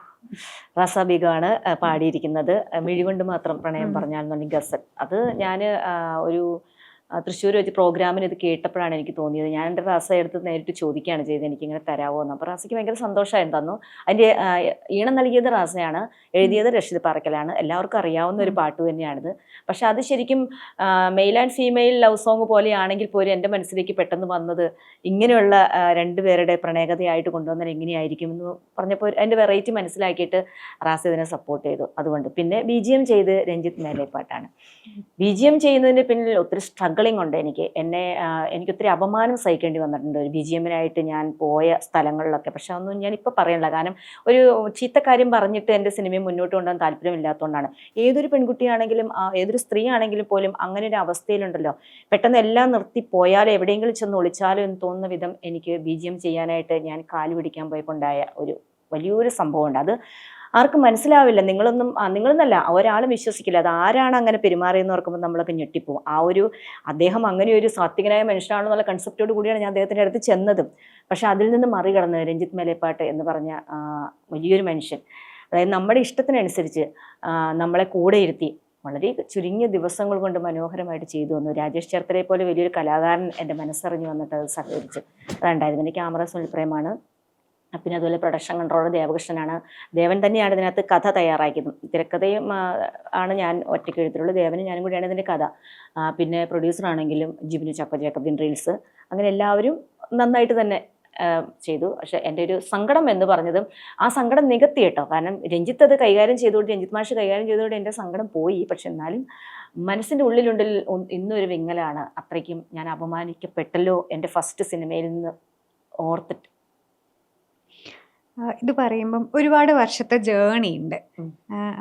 റസാബിഗാണ് പാടിയിരിക്കുന്നത് മിഴികൊണ്ട് മാത്രം പ്രണയം. പറഞ്ഞാൽ ഗസൽ അത് ഞാൻ ഒരു തൃശ്ശൂർ വെച്ച് പ്രോഗ്രാമിന് ഇത് കേട്ടപ്പോഴാണ് എനിക്ക് തോന്നിയത്. ഞാൻ എന്റെ റാസ എടുത്ത് നേരിട്ട് ചോദിക്കുകയാണ് ചെയ്തത് എനിക്ക് ഇങ്ങനെ തരാമോ എന്ന്. അപ്പോൾ റാസയ്ക്ക് ഭയങ്കര സന്തോഷമായിരുന്നു തന്നു. അതിന്റെ ഈണം നൽകിയത് റാസയാണ്. എഴുതിയത് രക്ഷിത് പാറക്കലാണ്. എല്ലാവർക്കും അറിയാവുന്ന ഒരു പാട്ട് തന്നെയാണിത്. പക്ഷെ അത് ശരിക്കും male and female love song പോലെയാണെങ്കിൽ പോലും എന്റെ മനസ്സിലേക്ക് പെട്ടെന്ന് വന്നത് ഇങ്ങനെയുള്ള രണ്ടുപേരുടെ പ്രണയകഥയായിട്ട് കൊണ്ടുവന്നാൽ എങ്ങനെയായിരിക്കും എന്ന് പറഞ്ഞപ്പോൾ അതിന്റെ വെറൈറ്റി മനസ്സിലാക്കിയിട്ട് റാസ ഇതിനെ സപ്പോർട്ട് ചെയ്തു. അതുകൊണ്ട് പിന്നെ ബി ജി എം ചെയ്ത് രഞ്ജിത്ത് മേലെ പാട്ടാണ് ബി ജി എം ചെയ്യുന്നതിന്റെ പിന്നിൽ ഒത്തിരി സ്ട്രഗിളിംഗ് ഉണ്ട് എനിക്ക് എന്നെ എനിക്കൊത്തിരി അപമാനം സഹിക്കേണ്ടി വന്നിട്ടുണ്ട്. ഒരു ബി ജി എമ്മിനായിട്ട് ഞാൻ പോയ സ്ഥലങ്ങളിലൊക്കെ. പക്ഷെ അതൊന്നും ഞാൻ ഇപ്പോൾ പറയണില്ല. കാരണം ഒരു ചീത്ത കാര്യം പറഞ്ഞിട്ട് എന്റെ സിനിമയെ മുന്നോട്ട് കൊണ്ടുപോകാൻ താല്പര്യമില്ലാത്തതുകൊണ്ടാണ്. ഏതൊരു പെൺകുട്ടിയാണെങ്കിലും ഏതൊരു സ്ത്രീ ആണെങ്കിലും പോലും അങ്ങനെ ഒരു അവസ്ഥയിലുണ്ടല്ലോ. പെട്ടെന്ന് എല്ലാം നിർത്തി പോയാലോ എവിടെയെങ്കിലും ചെന്ന് ഒളിച്ചാലോ എന്ന് തോന്നുന്ന വിധം എനിക്ക് ബി ജി എം ചെയ്യാനായിട്ട് ഞാൻ കാൽ പിടിക്കാൻ പോയപ്പോണ്ടായ ഒരു വലിയൊരു സംഭവമുണ്ട്. അത് ആർക്കും മനസ്സിലാവില്ല. നിങ്ങളൊന്നും നിങ്ങളൊന്നല്ല ഒരാളും വിശ്വസിക്കില്ല. അത് ആരാണ് അങ്ങനെ പെരുമാറിയെന്ന് ഓർക്കുമ്പോൾ നമ്മളൊക്കെ ഞെട്ടിപ്പോവും. ആ ഒരു അദ്ദേഹം അങ്ങനെ ഒരു സാത്വികനായ മനുഷ്യനാണെന്നുള്ള കൺസെപ്റ്റോട് കൂടിയാണ് ഞാൻ അദ്ദേഹത്തിന്റെ അടുത്ത് ചെന്നതും. പക്ഷെ അതിൽ നിന്ന് മറികടന്ന് രഞ്ജിത്ത് മേലേപ്പാട്ട് എന്ന് പറഞ്ഞ വലിയൊരു മനുഷ്യൻ. അതായത് നമ്മുടെ ഇഷ്ടത്തിനനുസരിച്ച് നമ്മളെ കൂടെ ഇരുത്തി വളരെ ചുരുങ്ങിയ ദിവസങ്ങൾ കൊണ്ട് മനോഹരമായിട്ട് ചെയ്തു വന്നു. രാജേഷ് ചേർത്തലയെ പോലെ വലിയൊരു കലാകാരൻ എന്റെ മനസ്സറിഞ്ഞു വന്നിട്ട് അത് സഹകരിച്ചു അതുണ്ടായത് എന്റെ ക്യാമറ സുൽപ്രേമാണ് പിന്നെ അതുപോലെ പ്രൊഡക്ഷൻ കൺട്രോളർ ദേവകൃഷ്ണനാണ്. ദേവൻ തന്നെയാണ് ഇതിനകത്ത് കഥ തയ്യാറാക്കിയത്. തിരക്കഥയും ആണ് ഞാൻ ഒറ്റയ്ക്ക് എഴുതിയിട്ടുള്ളത്. ദേവനും ഞാനും കൂടിയാണ് ഇതിന്റെ കഥ. പിന്നെ പ്രൊഡ്യൂസർ ആണെങ്കിലും ജിബിനു ചക്ക ജേക്കബിൻ റീൽസ് അങ്ങനെ എല്ലാവരും നന്നായിട്ട് തന്നെ ചെയ്തു. പക്ഷെ എന്റെ ഒരു സങ്കടം എന്ന് പറഞ്ഞതും ആ സങ്കടം നികത്തി കേട്ടോ. കാരണം രഞ്ജിത്ത് അത് കൈകാര്യം ചെയ്തുകൊണ്ട് രഞ്ജിത്ത് മാഷ് കൈകാര്യം ചെയ്തുകൊണ്ട് എന്റെ സങ്കടം പോയി. പക്ഷെ എന്നാലും മനസ്സിന്റെ ഉള്ളിലുണ്ടിൽ ഇന്നൊരു വിങ്ങലാണ്. അത്രയ്ക്കും ഞാൻ അപമാനിക്കപ്പെട്ടല്ലോ എന്റെ ഫസ്റ്റ് സിനിമയിൽ നിന്ന് ഓർത്തിട്ട്. ഇത് പറയുമ്പം ഒരുപാട് വർഷത്തെ ജേണി ഉണ്ട്.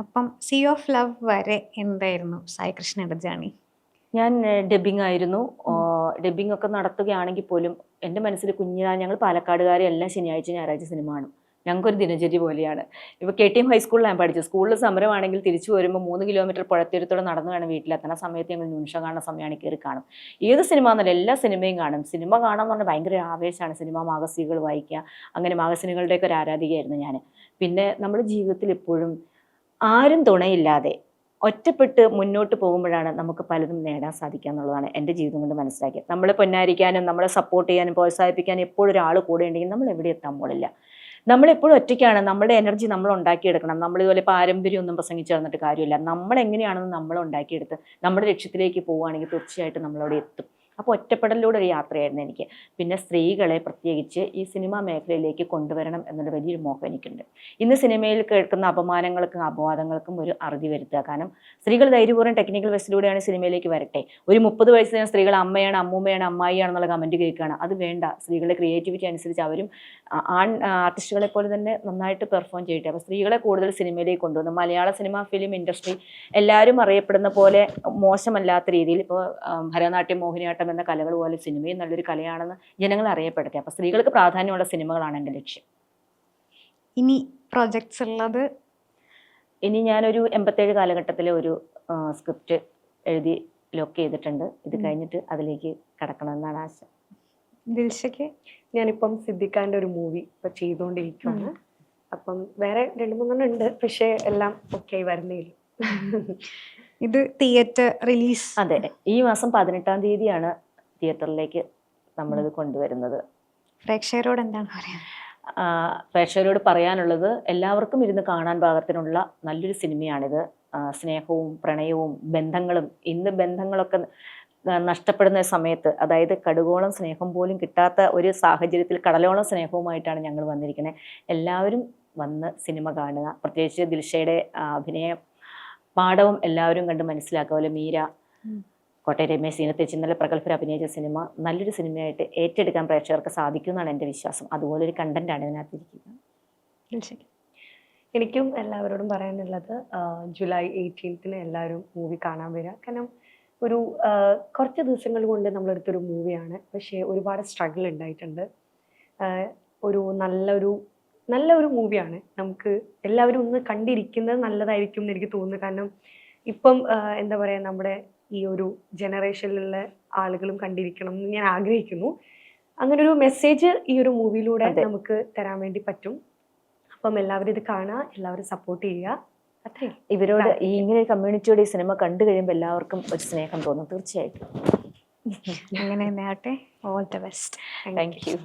അപ്പം സി ഓഫ് ലവ് വരെ എന്തായിരുന്നു സായി കൃഷ്ണയുടെ ജേണി ഞാൻ ഡബിങ് ആയിരുന്നു. ഡബിങ് ഒക്കെ നടത്തുകയാണെങ്കിൽ പോലും എന്റെ മനസ്സിൽ കുഞ്ഞിനാ ഞങ്ങൾ പാലക്കാടുകാരെ എല്ലാം ശനിയാഴ്ച ഞായറാഴ്ച സിനിമ കാണും. ഞങ്ങൾക്കൊരു ദിനചര്യ പോലെയാണ്. ഇപ്പോൾ കെ ടി എം ഹൈസ്കൂളിലാണ് ഞാൻ പഠിച്ചു സ്കൂളിൽ സമരമാണെങ്കിൽ തിരിച്ചു വരുമ്പോൾ മൂന്ന് കിലോമീറ്റർ പുഴത്തീരത്തോടെ നടന്നു വേണം വീട്ടിലെത്തണം സമയത്ത് ഞങ്ങൾ നിമിഷം കാണുന്ന സമയമാണ് കയറി കാണും. ഏത് സിനിമ എന്നല്ല എല്ലാ സിനിമയും കാണും. സിനിമ കാണാമെന്ന് പറഞ്ഞാൽ ഭയങ്കര ആവേശമാണ് സിനിമ. മാഗസീനുകൾ വായിക്കുക. അങ്ങനെ മാഗസീനുകളുടെയൊക്കെ ഒരു ആരാധികയായിരുന്നു ഞാൻ. പിന്നെ നമ്മുടെ ജീവിതത്തിൽ എപ്പോഴും ആരും തുണയില്ലാതെ ഒറ്റപ്പെട്ട് മുന്നോട്ട് പോകുമ്പോഴാണ് നമുക്ക് പലതും നേടാൻ സാധിക്കുക എന്നുള്ളതാണ് എന്റെ ജീവിതം കൊണ്ട് മനസ്സിലാക്കിയത്. നമ്മളെ പൊന്നാരിക്കാനും നമ്മളെ സപ്പോർട്ട് ചെയ്യാനും പ്രോത്സാഹിപ്പിക്കാനും എപ്പോഴും ഒരാൾ കൂടെ ഉണ്ടെങ്കിൽ നമ്മൾ എവിടെ എത്താൻ പോലില്ല നമ്മളെപ്പോഴും ഒറ്റയ്ക്കാണ്. നമ്മുടെ എനർജി നമ്മൾ ഉണ്ടാക്കിയെടുക്കണം. നമ്മൾ ഇതുപോലെ പാരമ്പര്യം ഒന്നും പ്രസംഗിച്ച് നടന്നിട്ട് കാര്യമില്ല. നമ്മൾ എങ്ങനെയാണെന്ന് നമ്മൾ ഉണ്ടാക്കിയെടുത്ത് നമ്മുടെ ലക്ഷ്യത്തിലേക്ക് പോവുകയാണെങ്കിൽ തീർച്ചയായിട്ടും നമ്മളവിടെ എത്തും. അപ്പോൾ ഒറ്റപ്പെടലിലൂടെ ഒരു യാത്രയായിരുന്നു എനിക്ക്. പിന്നെ സ്ത്രീകളെ പ്രത്യേകിച്ച് ഈ സിനിമാ മേഖലയിലേക്ക് കൊണ്ടുവരണം എന്നൊരു വലിയൊരു മോഹം എനിക്കുണ്ട്. ഇന്ന് സിനിമയിൽ കേൾക്കുന്ന അപമാനങ്ങൾക്കും അപവാദങ്ങൾക്കും ഒരു അറുതി വരുത്തുക. കാരണം സ്ത്രീകൾ ധൈര്യപൂർവം ടെക്നിക്കൽ വശത്തിലൂടെയാണ് സിനിമയിലേക്ക് വരട്ടെ. ഒരു മുപ്പത് വയസ്സിന് സ്ത്രീകൾ അമ്മയാണ് അമ്മൂമ്മയാണ് അമ്മായിയാണെന്നുള്ള കമന്റ് കേൾക്കുകയാണ്. അത് വേണ്ട. സ്ത്രീകളുടെ ക്രിയേറ്റിവിറ്റി അനുസരിച്ച് അവരും ആൺ ആർട്ടിസ്റ്റുകളെ പോലെ തന്നെ നന്നായിട്ട് പെർഫോം ചെയ്യട്ടെ. അപ്പോൾ സ്ത്രീകളെ കൂടുതൽ സിനിമയിലേക്ക് കൊണ്ടുവന്നു മലയാള സിനിമ ഫിലിം ഇൻഡസ്ട്രി എല്ലാവരും അറിയപ്പെടുന്ന പോലെ മോശമല്ലാത്ത രീതിയിൽ ഇപ്പോൾ ഭരതനാട്യം മോഹിനിയാട്ടം എന്ന കലകൾ പോലെ സിനിമയും നല്ലൊരു കലയാണെന്ന് ജനങ്ങൾ അറിയപ്പെടുത്തി. അപ്പോൾ സ്ത്രീകൾക്ക് പ്രാധാന്യമുള്ള സിനിമകളാണ് എന്റെ ലക്ഷ്യം. ഇനി പ്രൊജക്ട്സ് ഉള്ളത്? ഇനി ഞാനൊരു എൺപത്തേഴ് കാലഘട്ടത്തിലെ ഒരു സ്ക്രിപ്റ്റ് എഴുതി ലോക്ക് ചെയ്തിട്ടുണ്ട്. ഇത് കഴിഞ്ഞിട്ട് അതിലേക്ക് കടക്കണമെന്നാണ് ആശ. ദിൽഷയ്ക്ക്? ഞാനിപ്പം സിദ്ദിഖാന്റെ ഒരു മൂവി ഇപ്പൊ ചെയ്തുകൊണ്ടിരിക്കുകയാണ് അപ്പം വേറെ രണ്ട് മൂന്നെണ്ണം ഉണ്ട്. പക്ഷേ എല്ലാം ഓക്കെ വരുന്നേ ഇത് തിയേറ്റർ റിലീസ് അതെ. ഈ മാസം പതിനെട്ടാം തീയതിയാണ് തിയേറ്ററിലേക്ക് നമ്മളിത് കൊണ്ടുവരുന്നത്. പ്രേക്ഷകരോട് എന്താണ് പറയാൻ പ്രേക്ഷകരോട് പറയാനുള്ളത് എല്ലാവർക്കും ഇരുന്ന് കാണാൻ പാകത്തിനുള്ള നല്ലൊരു സിനിമയാണിത്. സ്നേഹവും പ്രണയവും ബന്ധങ്ങളും ഇന്ന് ബന്ധങ്ങളൊക്കെ നഷ്ടപ്പെടുന്ന സമയത്ത് അതായത് കടുകോളം സ്നേഹം പോലും കിട്ടാത്ത ഒരു സാഹചര്യത്തിൽ കടലോളം സ്നേഹവുമായിട്ടാണ് ഞങ്ങൾ വന്നിരിക്കുന്നത് എല്ലാവരും വന്ന് സിനിമ കാണുക. പ്രത്യേകിച്ച് ദിൽഷയുടെ അഭിനയ പാഠവും എല്ലാവരും കണ്ട് മനസ്സിലാക്കുക. പോലെ മീര. കോട്ടയം രമേശ് സീനത്തേച്ച് ഇന്നലെ പ്രഗത്ഭർ അഭിനയിച്ച സിനിമ നല്ലൊരു സിനിമയായിട്ട് ഏറ്റെടുക്കാൻ പ്രേക്ഷകർക്ക് സാധിക്കും എന്നാണ് എന്റെ വിശ്വാസം. അതുപോലെ ഒരു കണ്ടന്റാണ് ഇതിനകത്തിരിക്കുന്നത്. എനിക്കും എല്ലാവരോടും പറയാനുള്ളത് ജൂലൈ എയ്റ്റീൻത്തിന് എല്ലാവരും മൂവി കാണാൻ വരിക. കാരണം ഒരു കുറച്ച് ദിവസങ്ങൾ കൊണ്ട് നമ്മളെടുത്തൊരു മൂവിയാണ് പക്ഷേ ഒരുപാട് സ്ട്രഗിൾ ഉണ്ടായിട്ടുണ്ട്. ഒരു നല്ലൊരു നല്ലൊരു മൂവിയാണ്. നമുക്ക് എല്ലാവരും ഒന്ന് കണ്ടിരിക്കുന്നത് നല്ലതായിരിക്കും എന്ന് എനിക്ക് തോന്നുന്നു. കാരണം ഇപ്പം എന്താ പറയുക നമ്മുടെ ഈ ഒരു ജനറേഷനിലുള്ള ആളുകളും കണ്ടിരിക്കണം എന്ന് ഞാൻ ആഗ്രഹിക്കുന്നു. അങ്ങനെ ഒരു മെസ്സേജ് ഈ ഒരു മൂവിയിലൂടെ. നമുക്ക് തരാൻ വേണ്ടി പറ്റും. അപ്പം എല്ലാവരും ഇത് കാണുക എല്ലാവരും സപ്പോർട്ട് ചെയ്യുക. അത്രേ ഇവരോട് ഈ ഇങ്ങനെ ഒരു കമ്മ്യൂണിറ്റിയോട് ഈ സിനിമ കണ്ടു കഴിയുമ്പോൾ എല്ലാവർക്കും ഒരു സ്നേഹം തോന്നും. തീർച്ചയായിട്ടും. അങ്ങനെ തന്നെ ആട്ടെ all the best thank you.